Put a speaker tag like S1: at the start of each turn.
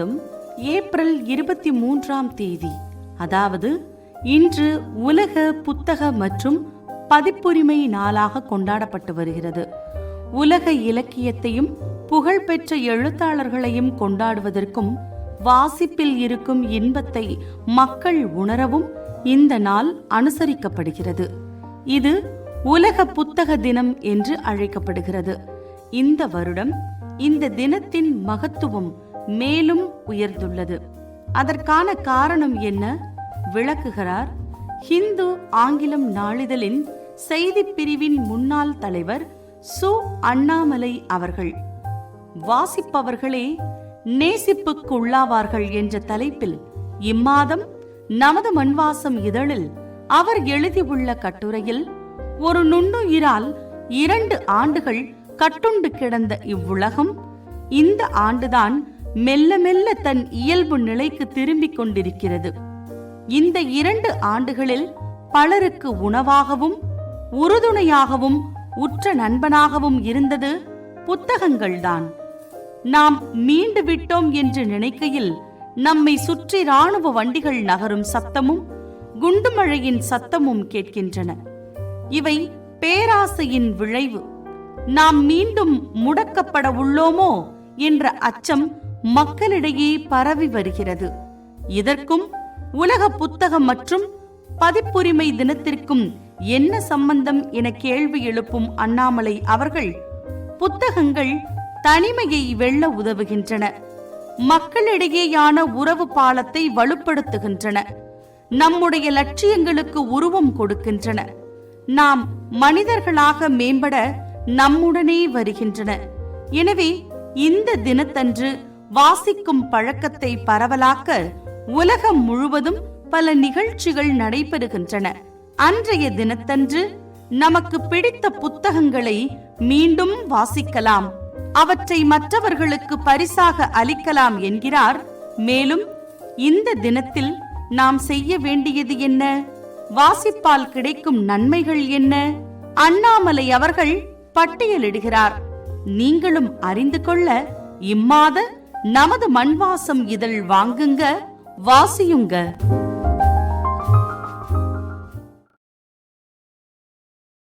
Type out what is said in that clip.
S1: ஆண்டும் ஏப்ரல் இருபத்தி மூன்றாம் தேதி. அதாவது இன்று உலக புத்தக மற்றும் பதிப்புரிமை நாளாக கொண்டாடப்பட்டு வருகிறது. உலக இலக்கியத்தையும் புகழ்பெற்ற எழுத்தாளர்களையும் கொண்டாடுவதற்கும் வாசிப்பில் இருக்கும் இன்பத்தை மக்கள் உணரவும் இந்த நாள் அனுசரிக்கப்படுகிறது. இது உலக புத்தக தினம் என்று அழைக்கப்படுகிறது. இந்த வருடம் இந்த தினத்தின் மகத்துவம் மேலும் உயர்ந்துள்ளது. அதற்கான காரணம் என்ன? விளக்குகிறார். ஹிந்து ஆங்கிலம் நாளிதழின் செய்திப் பிரிவின் முன்னாள் தலைவர் சு. அண்ணாமலை அவர்கள். வாசிப்பவர்களே நேசிப்புக்கு உள்ளாவார்கள் என்ற தலைப்பில் இம்மாதம் நமது மண்வாசம் இதழில் அவர் எழுதியுள்ள கட்டுரையில் ஒரு நுண்ணுயிரால் இரண்டு ஆண்டுகள் கட்டுண்டு கிடந்த இவ்வுலகம் இந்த ஆண்டுதான் மெல்ல மெல்ல தன் இயல்பு நிலைக்கு திரும்பிக் கொண்டிருக்கிறது. இந்த இரண்டு ஆண்டுகளில் பலருக்கு உணவாகவும் உறுதுணையாகவும் உற்ற நண்பனாகவும் இருந்தது புத்தகங்கள்தான். நாம் மீண்டு விட்டோம் என்று நினைக்கையில் நம்மை சுற்றி ராணுவ வண்டிகள் நகரும் சத்தமும் குண்டுமழையின் சத்தமும் கேட்கின்றன. இவை பேராசையின் விளைவு. நாம் மீண்டும் முடக்கப்பட உள்ளோமோ என்ற அச்சம் மக்களிடையே பரவி வருகிறது. இதற்கும் உலக புத்தகம் மற்றும் பதிப்புரிமை தினத்திற்கும் என்ன சம்பந்தம் என கேள்வி எழுப்பும் அண்ணாமலை அவர்கள் புத்தகங்கள் தனிமையை வெல்ல உதவுகின்றன. மக்களிடையேயான உறவு பாலத்தை வலுப்படுத்துகின்றன. நம்முடைய லட்சியங்களுக்கு உருவம் கொடுக்கின்றன. நாம் மனிதர்களாக மேம்பட நம்முடனே வருகின்றன. எனவே இந்த தினத்தன்று வாசிக்கும் பழக்கத்தை பரவலாக்க உலகம் முழுவதும் பல நிகழ்ச்சிகள் நடைபெறுகின்றன. அன்றைய தினத்தன்று நமக்கு பிடித்த புத்தகங்களை மீண்டும் வாசிக்கலாம். அவற்றை மற்றவர்களுக்கு பரிசாக அளிக்கலாம் என்கிறார். மேலும் இந்த தினத்தில் நாம் செய்ய வேண்டியது என்ன? வாசிப்பால் கிடைக்கும் நன்மைகள் என்ன? அண்ணாமலை அவர்கள் பட்டியலிடுகிறார். நீங்களும் அறிந்து கொள்ள இம்மாத நமது மண்வாசம் இதழ் வாங்குங்க வாசியுங்க.